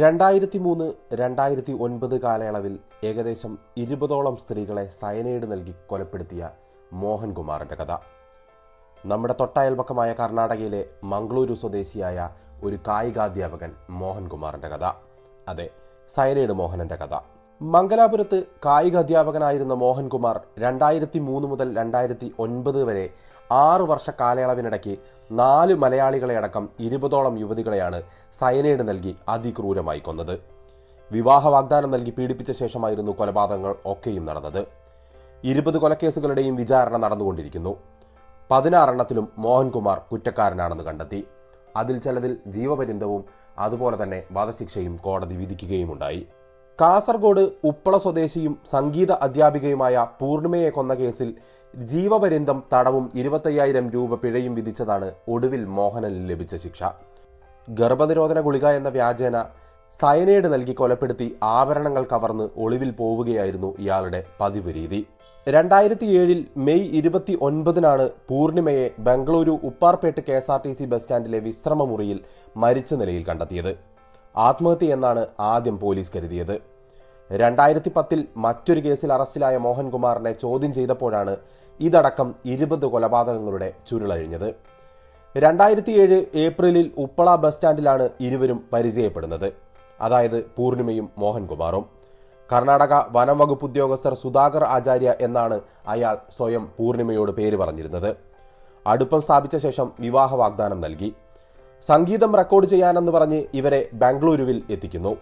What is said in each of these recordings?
രണ്ടായിരത്തി മൂന്ന് രണ്ടായിരത്തി ഒൻപത് കാലയളവിൽ ഏകദേശം ഇരുപതോളം സ്ത്രീകളെ സയനൈഡ് നൽകി കൊലപ്പെടുത്തിയ മോഹൻകുമാറിന്റെ കഥ. നമ്മുടെ തൊട്ടയൽപക്കമായ കർണാടകയിലെ മംഗളൂരു സ്വദേശിയായ ഒരു കായികാധ്യാപകൻ മോഹൻകുമാറിന്റെ കഥ. അതെ സയനൈഡ് മോഹനന്റെ കഥ. മംഗലാപുരത്ത് കായിക അധ്യാപകനായിരുന്ന മോഹൻകുമാർ രണ്ടായിരത്തി മൂന്ന് മുതൽ രണ്ടായിരത്തി ഒൻപത് വരെ ആറ് വർഷ കാലയളവിനിടയ്ക്ക് നാല് മലയാളികളെ അടക്കം ഇരുപതോളം യുവതികളെയാണ് സയനൈഡ് നൽകി അതിക്രൂരമായി കൊന്നത്. വിവാഹ വാഗ്ദാനം നൽകി പീഡിപ്പിച്ച ശേഷമായിരുന്നു കൊലപാതകങ്ങൾ ഒക്കെയും നടന്നത്. ഇരുപത് കൊലക്കേസുകളുടെയും വിചാരണ നടന്നുകൊണ്ടിരിക്കുന്നു. പതിനാറെണ്ണത്തിലും മോഹൻകുമാർ കുറ്റക്കാരനാണെന്ന് കണ്ടെത്തി. അതിൽ ചിലതിൽ ജീവപര്യന്തവും അതുപോലെ തന്നെ വധശിക്ഷയും കോടതി വിധിക്കുകയുമുണ്ടായി. കാസർഗോഡ് ഉപ്പള സ്വദേശിയും സംഗീത അധ്യാപികയുമായ പൂർണിമയെ കൊന്ന കേസിൽ ജീവപര്യന്തം തടവും ഇരുപത്തയ്യായിരം രൂപ പിഴയും വിധിച്ചതാണ് ഒടുവിൽ മോഹനന് ലഭിച്ച ശിക്ഷ. ഗർഭനിരോധന ഗുളിക എന്ന വ്യാജേന സയനൈഡ് നൽകി കൊലപ്പെടുത്തി ആഭരണങ്ങൾ കവർന്ന് ഒളിവിൽ പോവുകയായിരുന്നു ഇയാളുടെ പതിവ് രീതി. രണ്ടായിരത്തി ഏഴിൽ മെയ് ഇരുപത്തി ഒൻപതിനാണ് പൂർണിമയെ Bengaluru Upparpet K S R T C bus സ്റ്റാൻഡിലെ വിശ്രമമുറിയിൽ മരിച്ച നിലയിൽ കണ്ടെത്തിയത്. ആത്മഹത്യ എന്നാണ് ആദ്യം പോലീസ് കരുതിയത്. രണ്ടായിരത്തി പത്തിൽ മറ്റൊരു കേസിൽ അറസ്റ്റിലായ മോഹൻകുമാറിനെ ചോദ്യം ചെയ്തപ്പോഴാണ് ഇതടക്കം ഇരുപത് കൊലപാതകങ്ങളുടെ ചുരുളഴിഞ്ഞത് രണ്ടായിരത്തി ഏഴ് ഏപ്രിലിൽ ഉപ്പള ബസ് സ്റ്റാൻഡിലാണ് ഇരുവരും പരിചയപ്പെടുന്നത്. അതായത് പൂർണിമയും മോഹൻകുമാറും. കർണാടക വനം വകുപ്പ് ഉദ്യോഗസ്ഥർ സുധാകർ ആചാര്യ എന്നാണ് അയാൾ സ്വയം പൂർണിമയോട് പേര് പറഞ്ഞിരുന്നത്. അടുപ്പം സ്ഥാപിച്ച ശേഷം വിവാഹ വാഗ്ദാനം നൽകി. സംഗീതം റെക്കോർഡ് ചെയ്യാനെന്ന് പറഞ്ഞ് ഇവരെ ബാംഗ്ലൂരുവിൽ എത്തിക്കുന്നു.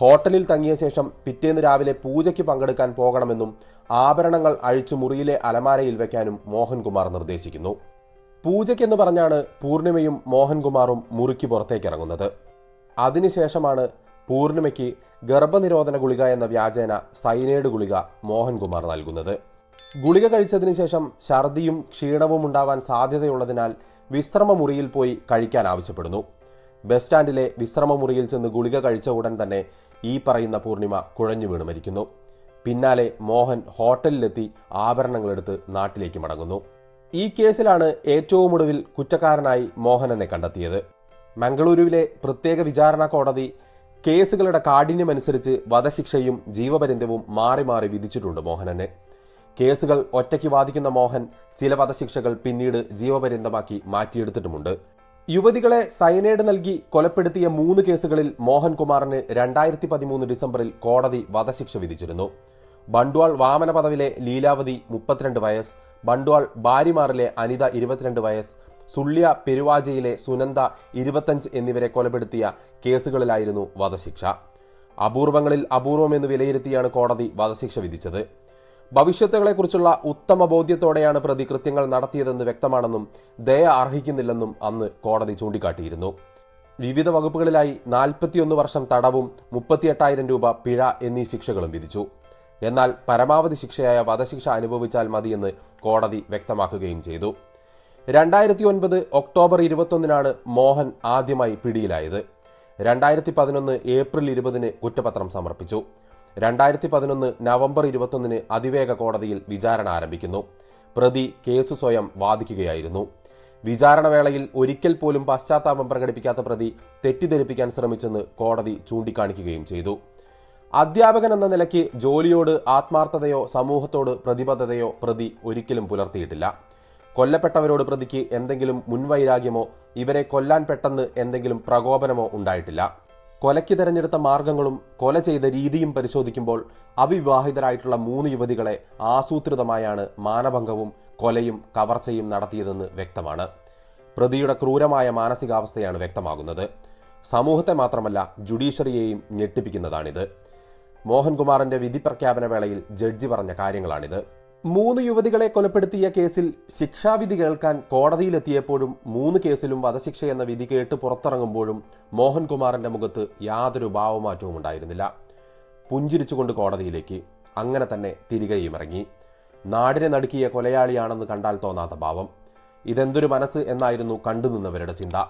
ഹോട്ടലിൽ തങ്ങിയ ശേഷം പിറ്റേന്ന് രാവിലെ പൂജയ്ക്ക് പങ്കെടുക്കാൻ പോകണമെന്നും ആഭരണങ്ങൾ അഴിച്ചു മുറിയിലെ അലമാരയിൽ വെക്കാനും മോഹൻകുമാർ നിർദ്ദേശിക്കുന്നു. പൂജയ്ക്കെന്ന് പറഞ്ഞാണ് പൂർണിമയും മോഹൻകുമാറും മുറിക്ക് പുറത്തേക്ക് ഇറങ്ങുന്നത് അതിനുശേഷമാണ് പൂർണിമയ്ക്ക് ഗർഭനിരോധന ഗുളിക എന്ന വ്യാജേന സൈനൈഡ് ഗുളിക മോഹൻകുമാർ നൽകുന്നത്. ഗുളിക കഴിച്ചതിന് ശേഷം ഛർദിയും ക്ഷീണവും ഉണ്ടാവാൻ സാധ്യതയുള്ളതിനാൽ വിശ്രമ മുറിയിൽ പോയി കഴിക്കാൻ ആവശ്യപ്പെടുന്നു. ബസ് സ്റ്റാൻഡിലെ വിശ്രമമുറിയിൽ ചെന്ന് ഗുളിക കഴിച്ച ഉടൻ തന്നെ ഈ പറയുന്ന പൂർണിമ കുഴഞ്ഞു വീണ് മരിക്കുന്നു. പിന്നാലെ മോഹൻ ഹോട്ടലിലെത്തി ആഭരണങ്ങളെടുത്ത് നാട്ടിലേക്ക് മടങ്ങുന്നു. ഈ കേസിലാണ് ഏറ്റവും ഒടുവിൽ കുറ്റക്കാരനായി മോഹനനെ കണ്ടെത്തിയത്. മംഗളൂരുവിലെ പ്രത്യേക വിചാരണ കോടതി കേസുകളുടെ കാഠിന്യമനുസരിച്ച് വധശിക്ഷയും ജീവപര്യന്തവും മാറി മാറി വിധിച്ചിട്ടുണ്ട് മോഹനന്. കേസുകൾ ഒറ്റയ്ക്ക് വാദിക്കുന്ന മോഹൻ ചില വധശിക്ഷകൾ പിന്നീട് ജീവപര്യന്തമാക്കി മാറ്റിയെടുത്തിട്ടുമുണ്ട്. യുവതികളെ സയനൈഡ് നൽകി കൊലപ്പെടുത്തിയ മൂന്ന് കേസുകളിൽ മോഹൻകുമാറിന് രണ്ടായിരത്തി പതിമൂന്ന് ഡിസംബറിൽ കോടതി വധശിക്ഷ വിധിച്ചിരുന്നു. ബണ്ട്വാൾ വാമന പദവിലെ ലീലാവതി മുപ്പത്തിരണ്ട് വയസ്സ് ബണ്ട്വാൾ ബാരിമാറിലെ അനിത ഇരുപത്തിരണ്ട് വയസ്സ് സുള്ളിയ പെരുവാജയിലെ സുനന്ദ ഇരുപത്തഞ്ച് എന്നിവരെ കൊലപ്പെടുത്തിയ കേസുകളിലായിരുന്നു വധശിക്ഷ. അപൂർവങ്ങളിൽ അപൂർവമെന്ന് വിലയിരുത്തിയാണ് കോടതി വധശിക്ഷ വിധിച്ചത്. ഭവിഷ്യത്തുകളെക്കുറിച്ചുള്ള ഉത്തമ ബോധ്യത്തോടെയാണ് പ്രതി കൃത്യങ്ങൾ നടത്തിയതെന്ന് വ്യക്തമാണെന്നും ദയ അർഹിക്കുന്നില്ലെന്നും അന്ന് കോടതി ചൂണ്ടിക്കാട്ടിയിരുന്നു. വിവിധ വകുപ്പുകളിലായി നാൽപ്പത്തിയൊന്ന് വർഷം തടവും മുപ്പത്തിയെട്ടായിരം രൂപ പിഴ എന്നീ ശിക്ഷകളും വിധിച്ചു. എന്നാൽ പരമാവധി ശിക്ഷയായ വധശിക്ഷ അനുഭവിച്ചാൽ മതിയെന്ന് കോടതി വ്യക്തമാക്കുകയും ചെയ്തു. രണ്ടായിരത്തി ഒൻപത് ഒക്ടോബർ ഇരുപത്തൊന്നിനാണ് മോഹൻ ആദ്യമായി പിടിയിലായത്. രണ്ടായിരത്തി പതിനൊന്ന് ഏപ്രിൽ ഇരുപതിന് കുറ്റപത്രം സമർപ്പിച്ചു. രണ്ടായിരത്തി പതിനൊന്ന് നവംബർ ഇരുപത്തൊന്നിന് അതിവേഗ കോടതിയിൽ വിചാരണ ആരംഭിക്കുന്നു. പ്രതി കേസ് സ്വയം വാദിക്കുകയായിരുന്നു. വിചാരണവേളയിൽ ഒരിക്കൽ പോലും പശ്ചാത്താപം പ്രകടിപ്പിക്കാത്ത പ്രതി തെറ്റിദ്ധരിപ്പിക്കാൻ ശ്രമിച്ചെന്ന് കോടതി ചൂണ്ടിക്കാണിക്കുകയും ചെയ്തു. അധ്യാപകൻ എന്ന നിലയ്ക്ക് ജോലിയോട് ആത്മാർത്ഥതയോ സമൂഹത്തോട് പ്രതിബദ്ധതയോ പ്രതി ഒരിക്കലും പുലർത്തിയിട്ടില്ല. കൊല്ലപ്പെട്ടവരോട് പ്രതിക്ക് എന്തെങ്കിലും മുൻവൈരാഗ്യമോ ഇവരെ കൊല്ലാൻ പെട്ടെന്ന് എന്തെങ്കിലും പ്രകോപനമോ ഉണ്ടായിട്ടില്ല. കൊലയ്ക്ക് തെരഞ്ഞെടുത്ത മാർഗങ്ങളും കൊല ചെയ്ത രീതിയും പരിശോധിക്കുമ്പോൾ അവിവാഹിതരായിട്ടുള്ള മൂന്ന് യുവതികളെ ആസൂത്രിതമായാണ് മാനഭംഗവും കൊലയും കവർച്ചയും നടത്തിയതെന്ന് വ്യക്തമാണ്. പ്രതിയുടെ ക്രൂരമായ മാനസികാവസ്ഥയാണ് വ്യക്തമാകുന്നത്. സമൂഹത്തെ മാത്രമല്ല ജുഡീഷ്യറിയെയും ഞെട്ടിപ്പിക്കുന്നതാണിത്. മോഹൻകുമാറിന്റെ വിധി പ്രഖ്യാപന വേളയിൽ ജഡ്ജി പറഞ്ഞ കാര്യങ്ങളാണിത്. മൂന്ന് യുവതികളെ കൊലപ്പെടുത്തിയ കേസിൽ ശിക്ഷാവിധി കേൾക്കാൻ കോടതിയിലെത്തിയപ്പോഴും മൂന്ന് കേസിലും വധശിക്ഷ എന്ന വിധി കേട്ട് പുറത്തിറങ്ങുമ്പോഴും മോഹൻകുമാറിന്റെ മുഖത്ത് യാതൊരു ഭാവമാറ്റവും ഉണ്ടായിരുന്നില്ല. പുഞ്ചിരിച്ചുകൊണ്ട് കോടതിയിലേക്ക് അങ്ങനെ തന്നെ തിരികെയും ഇറങ്ങി. നാടിനെ നടുക്കിയ കൊലയാളിയാണെന്ന് കണ്ടാൽ തോന്നാത്ത ഭാവം. ഇതെന്തൊരു മനസ്സ് എന്നായിരുന്നു കണ്ടുനിന്നവരുടെ ചിന്ത.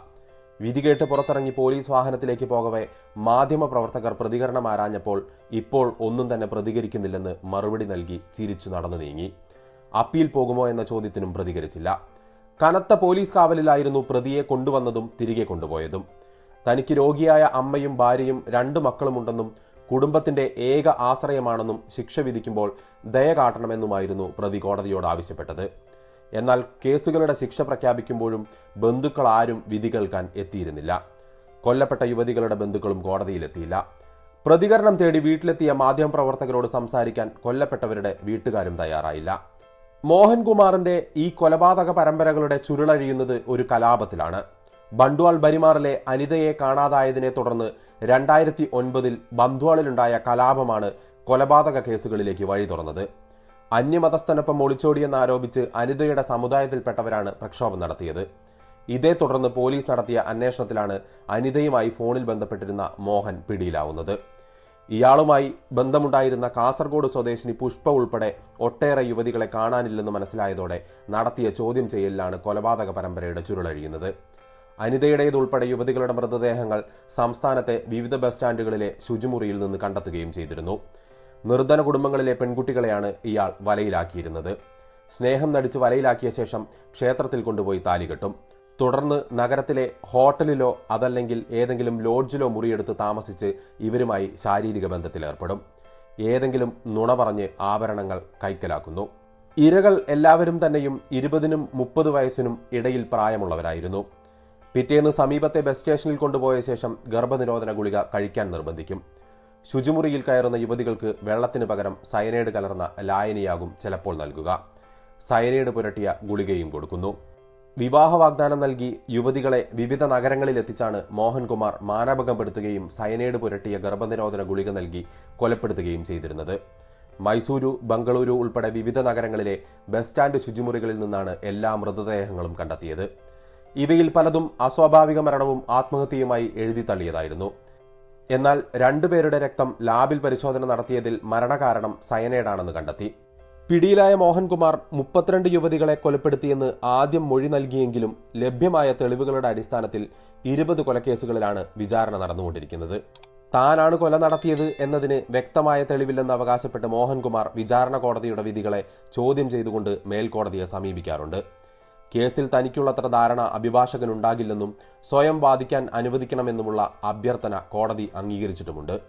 വിധി കേട്ട് പുറത്തിറങ്ങി പോലീസ് വാഹനത്തിലേക്ക് പോകവെ മാധ്യമപ്രവർത്തകർ പ്രതികരണം ആരാഞ്ഞപ്പോൾ ഇപ്പോൾ ഒന്നും തന്നെ പ്രതികരിക്കുന്നില്ലെന്ന് മറുപടി നൽകി ചിരിച്ചു നടന്നു നീങ്ങി. അപ്പീൽ പോകുമോ എന്ന ചോദ്യത്തിനും പ്രതികരിച്ചില്ല. കനത്ത പോലീസ് കാവലിലായിരുന്നു പ്രതിയെ കൊണ്ടുവന്നതും തിരികെ കൊണ്ടുപോയതും. തനിക്ക് രോഗിയായ അമ്മയും ഭാര്യയും രണ്ട് മക്കളുമുണ്ടെന്നും കുടുംബത്തിന്റെ ഏക ആശ്രയമാണെന്നും ശിക്ഷ വിധിക്കുമ്പോൾ ദയ കാട്ടണമെന്നുമായിരുന്നു പ്രതി കോടതിയോട് ആവശ്യപ്പെട്ടത്. എന്നാൽ കേസുകളുടെ ശിക്ഷ പ്രഖ്യാപിക്കുമ്പോഴും ബന്ധുക്കൾ ആരും വിധി കേൾക്കാൻ എത്തിയിരുന്നില്ല. കൊല്ലപ്പെട്ട യുവതികളുടെ ബന്ധുക്കളും കോടതിയിലെത്തിയില്ല. പ്രതികരണം തേടി വീട്ടിലെത്തിയ മാധ്യമപ്രവർത്തകരോട് സംസാരിക്കാൻ കൊല്ലപ്പെട്ടവരുടെ വീട്ടുകാരും തയ്യാറായില്ല. മോഹൻകുമാറിന്റെ ഈ കൊലപാതക പരമ്പരകളുടെ ചുരുളഴിയുന്നത് ഒരു കലാപത്തിലാണ്. ബണ്ട്വാൾ ബരിമാറിലെ അനിതയെ കാണാതായതിനെ തുടർന്ന് രണ്ടായിരത്തി ഒൻപതിൽ ബന്ധുവാളിലുണ്ടായ കലാപമാണ് കൊലപാതക കേസുകളിലേക്ക് വഴി തുറന്നത് അന്യമതസ്ഥനൊപ്പം ഒളിച്ചോടിയെന്നാരോപിച്ച് അനിതയുടെ സമുദായത്തിൽപ്പെട്ടവരാണ് പ്രക്ഷോഭം നടത്തിയത്. ഇതേ തുടർന്ന് പോലീസ് നടത്തിയ അന്വേഷണത്തിലാണ് അനിതയുമായി ഫോണിൽ ബന്ധപ്പെട്ടിരുന്ന മോഹൻ പിടിയിലാവുന്നത്. ഇയാളുമായി ബന്ധമുണ്ടായിരുന്ന കാസർഗോഡ് സ്വദേശിനി പുഷ്പ ഉൾപ്പെടെ ഒട്ടേറെ യുവതികളെ കാണാനില്ലെന്ന് മനസ്സിലായതോടെ നടത്തിയ ചോദ്യം ചെയ്യലിലാണ് കൊലപാതക പരമ്പരയുടെ ചുരുളഴിയുന്നത്. അനിതയുടേതുൾപ്പെടെ യുവതികളുടെ മൃതദേഹങ്ങൾ സംസ്ഥാനത്തെ വിവിധ ബസ് സ്റ്റാൻഡുകളിലെ ശുചിമുറിയിൽ നിന്ന് കണ്ടെത്തുകയും ചെയ്തിരുന്നു. നിർധന കുടുംബങ്ങളിലെ പെൺകുട്ടികളെയാണ് ഇയാൾ വലയിലാക്കിയിരുന്നത്. സ്നേഹം നടിച്ച് വലയിലാക്കിയ ശേഷം ക്ഷേത്രത്തിൽ കൊണ്ടുപോയി താലി കെട്ടും. തുടർന്ന് നഗരത്തിലെ ഹോട്ടലിലോ അതല്ലെങ്കിൽ ഏതെങ്കിലും ലോഡ്ജിലോ മുറിയെടുത്ത് താമസിച്ച് ഇവരുമായി ശാരീരിക ബന്ധത്തിലേർപ്പെടും ഏതെങ്കിലും നുണ പറഞ്ഞ് ആഭരണങ്ങൾ കൈക്കലാക്കുന്നു. ഇരകൾ എല്ലാവരും തന്നെയും ഇരുപതിനും മുപ്പത് വയസ്സിനും ഇടയിൽ പ്രായമുള്ളവരായിരുന്നു. പിറ്റേന്ന് സമീപത്തെ ബസ് സ്റ്റേഷനിൽ കൊണ്ടുപോയ ശേഷം ഗർഭനിരോധന ഗുളിക കഴിക്കാൻ നിർബന്ധിക്കും. ശുചിമുറിയിൽ കയറുന്ന യുവതികൾക്ക് വെള്ളത്തിന് പകരം സയനൈഡ് കലർന്ന ലായനിയാകും ചിലപ്പോൾ നൽകുക. സയനൈഡ് പുരട്ടിയ ഗുളികയും കൊടുക്കുന്നു. വിവാഹ വാഗ്ദാനം നൽകി യുവതികളെ വിവിധ നഗരങ്ങളിൽ എത്തിച്ചാണ് മോഹൻകുമാർ മാനഭംഗപ്പെടുത്തുകയും സയനൈഡ് പുരട്ടിയ ഗർഭനിരോധന ഗുളിക നൽകി കൊലപ്പെടുത്തുകയും ചെയ്തിരുന്നത്. മൈസൂരു ബംഗളൂരു ഉൾപ്പെടെ വിവിധ നഗരങ്ങളിലെ ബസ് സ്റ്റാൻഡ് ശുചിമുറികളിൽ നിന്നാണ് എല്ലാ മൃതദേഹങ്ങളും കണ്ടെത്തിയത്. ഇവയിൽ പലതും അസ്വാഭാവിക മരണവും ആത്മഹത്യയുമായി എഴുതി തള്ളിയതായിരുന്നു. എന്നാൽ രണ്ടുപേരുടെ രക്തം ലാബിൽ പരിശോധന നടത്തിയതിൽ മരണകാരണം സയനൈഡാണെന്ന് കണ്ടെത്തി. പിടിയിലായ മോഹൻകുമാർ മുപ്പത്തിരണ്ട് യുവതികളെ കൊലപ്പെടുത്തിയെന്ന് ആദ്യം മൊഴി നൽകിയെങ്കിലും ലഭ്യമായ തെളിവുകളുടെ അടിസ്ഥാനത്തിൽ ഇരുപത് കൊലക്കേസുകളിലാണ് വിചാരണ നടന്നുകൊണ്ടിരിക്കുന്നത്. താനാണ് കൊല നടത്തിയത് എന്നതിന് വ്യക്തമായ തെളിവില്ലെന്ന് അവകാശപ്പെട്ട് മോഹൻകുമാർ വിചാരണ കോടതിയുടെ വിധികളെ ചോദ്യം ചെയ്തുകൊണ്ട് മേൽക്കോടതിയെ സമീപിക്കാറുണ്ട്. കേസിൽ തനിക്കുള്ളത്ര ധാരണ അഭിഭാഷകനുണ്ടാകില്ലെന്നും സ്വയം വാദിക്കാൻ അനുവദിക്കണമെന്നുമുള്ള അഭ്യർത്ഥന കോടതി അംഗീകരിച്ചിട്ടുമുണ്ട്.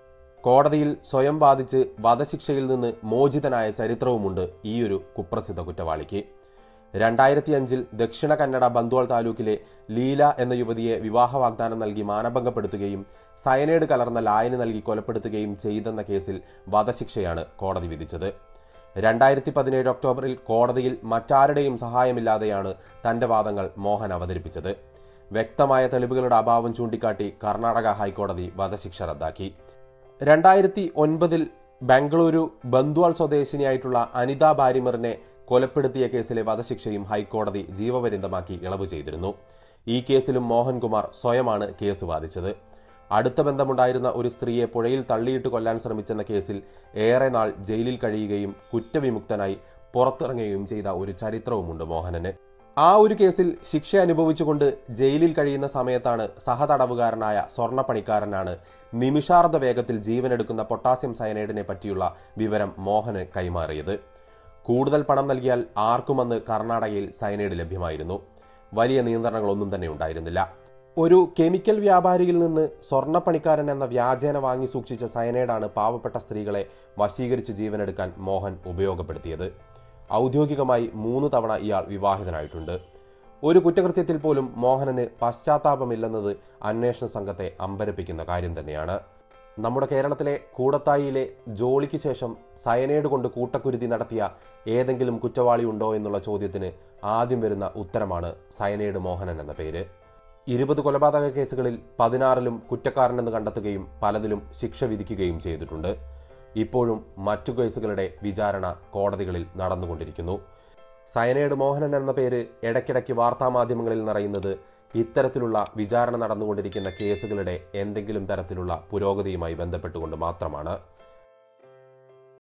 കോടതിയിൽ സ്വയം വാദിച്ച് വധശിക്ഷയിൽ നിന്ന് മോചിതനായ ചരിത്രവുമുണ്ട് ഈയൊരു കുപ്രസിദ്ധ കുറ്റവാളിക്ക്. രണ്ടായിരത്തി അഞ്ചിൽ ദക്ഷിണ കന്നഡ ബന്ത്വാൾ താലൂക്കിലെ ലീല എന്ന യുവതിയെ വിവാഹ വാഗ്ദാനം നൽകി മാനഭംഗപ്പെടുത്തുകയും സയനൈഡ് കലർന്ന ലായനി നൽകി കൊലപ്പെടുത്തുകയും ചെയ്തെന്ന കേസിൽ വധശിക്ഷയാണ് കോടതി വിധിച്ചത്. രണ്ടായിരത്തി പതിനേഴ് ഒക്ടോബറിൽ കോടതിയിൽ മറ്റാരുടെയും സഹായമില്ലാതെയാണ് തന്റെ വാദങ്ങൾ മോഹൻ അവതരിപ്പിച്ചത്. വ്യക്തമായ തെളിവുകളുടെ അഭാവം ചൂണ്ടിക്കാട്ടി കർണാടക ഹൈക്കോടതി വധശിക്ഷ റദ്ദാക്കി. രണ്ടായിരത്തി ഒൻപതിൽ ബംഗളൂരു ബന്ദ്വാൾ സ്വദേശിനിയായിട്ടുള്ള അനിത ബാരിമറിനെ കൊലപ്പെടുത്തിയ കേസിലെ വധശിക്ഷയും ഹൈക്കോടതി ജീവപര്യന്തമാക്കി ഇളവ് ചെയ്തിരുന്നു. ഈ കേസിലും മോഹൻകുമാർ സ്വയമാണ് കേസ് വാദിച്ചത്. അടുത്ത ബന്ധമുണ്ടായിരുന്ന ഒരു സ്ത്രീയെ പുഴയിൽ തള്ളിയിട്ട് കൊല്ലാൻ ശ്രമിച്ചെന്ന കേസിൽ ഏറെ നാൾ ജയിലിൽ കഴിയുകയും കുറ്റവിമുക്തനായി പുറത്തിറങ്ങുകയും ചെയ്ത ഒരു ചരിത്രവുമുണ്ട് മോഹനന്. ആ ഒരു കേസിൽ ശിക്ഷ അനുഭവിച്ചുകൊണ്ട് ജയിലിൽ കഴിയുന്ന സമയത്താണ് സഹതടവുകാരനായ സ്വർണപ്പണിക്കാരനാണ് നിമിഷാർദ്ധ വേഗത്തിൽ ജീവനെടുക്കുന്ന പൊട്ടാസ്യം സയനൈഡിനെ പറ്റിയുള്ള വിവരം മോഹന് കൈമാറിയത്. കൂടുതൽ പണം നൽകിയാൽ ആർക്കുമെന്ന് കർണാടകയിൽ സയനൈഡ് ലഭ്യമായിരുന്നു. വലിയ നിയന്ത്രണങ്ങളൊന്നും തന്നെ ഉണ്ടായിരുന്നില്ല. ഒരു കെമിക്കൽ വ്യാപാരിയിൽ നിന്ന് സ്വർണപ്പണിക്കാരൻ എന്ന വ്യാജേന വാങ്ങി സൂക്ഷിച്ച സയനൈഡാണ് പാവപ്പെട്ട സ്ത്രീകളെ വശീകരിച്ച് ജീവനെടുക്കാൻ മോഹൻ ഉപയോഗപ്പെടുത്തിയത്. ഔദ്യോഗികമായി മൂന്ന് തവണ ഇയാൾ വിവാഹിതനായിട്ടുണ്ട്. ഒരു കുറ്റകൃത്യത്തിൽ പോലും മോഹനന് പശ്ചാത്താപമില്ലെന്നത് അന്വേഷണ സംഘത്തെ അമ്പരപ്പിക്കുന്ന കാര്യം തന്നെയാണ്. നമ്മുടെ കേരളത്തിലെ കൂടത്തായിയിലെ ജോളിക്ക് ശേഷം സയനൈഡ് കൊണ്ട് കൂട്ടക്കുരുതി നടത്തിയ ഏതെങ്കിലും കുറ്റവാളി ഉണ്ടോ എന്നുള്ള ചോദ്യത്തിന് ആദ്യം വരുന്ന ഉത്തരമാണ് സയനൈഡ് മോഹനൻ എന്ന പേര്. ഇരുപത് കൊലപാതക കേസുകളിൽ പതിനാറിലും കുറ്റക്കാരനെന്ന് കണ്ടെത്തുകയും പലതിലും ശിക്ഷ വിധിക്കുകയും ചെയ്തിട്ടുണ്ട്. ഇപ്പോഴും മറ്റു കേസുകളുടെ വിചാരണ കോടതികളിൽ നടന്നുകൊണ്ടിരിക്കുന്നു. സയനേഡ് മോഹനൻ എന്ന പേര് ഇടയ്ക്കിടയ്ക്ക് വാർത്താമാധ്യമങ്ങളിൽ നിറയുന്നത് ഇത്തരത്തിലുള്ള വിചാരണ നടന്നുകൊണ്ടിരിക്കുന്ന കേസുകളുടെ എന്തെങ്കിലും തരത്തിലുള്ള പുരോഗതിയുമായി ബന്ധപ്പെട്ടുകൊണ്ട് മാത്രമാണ്.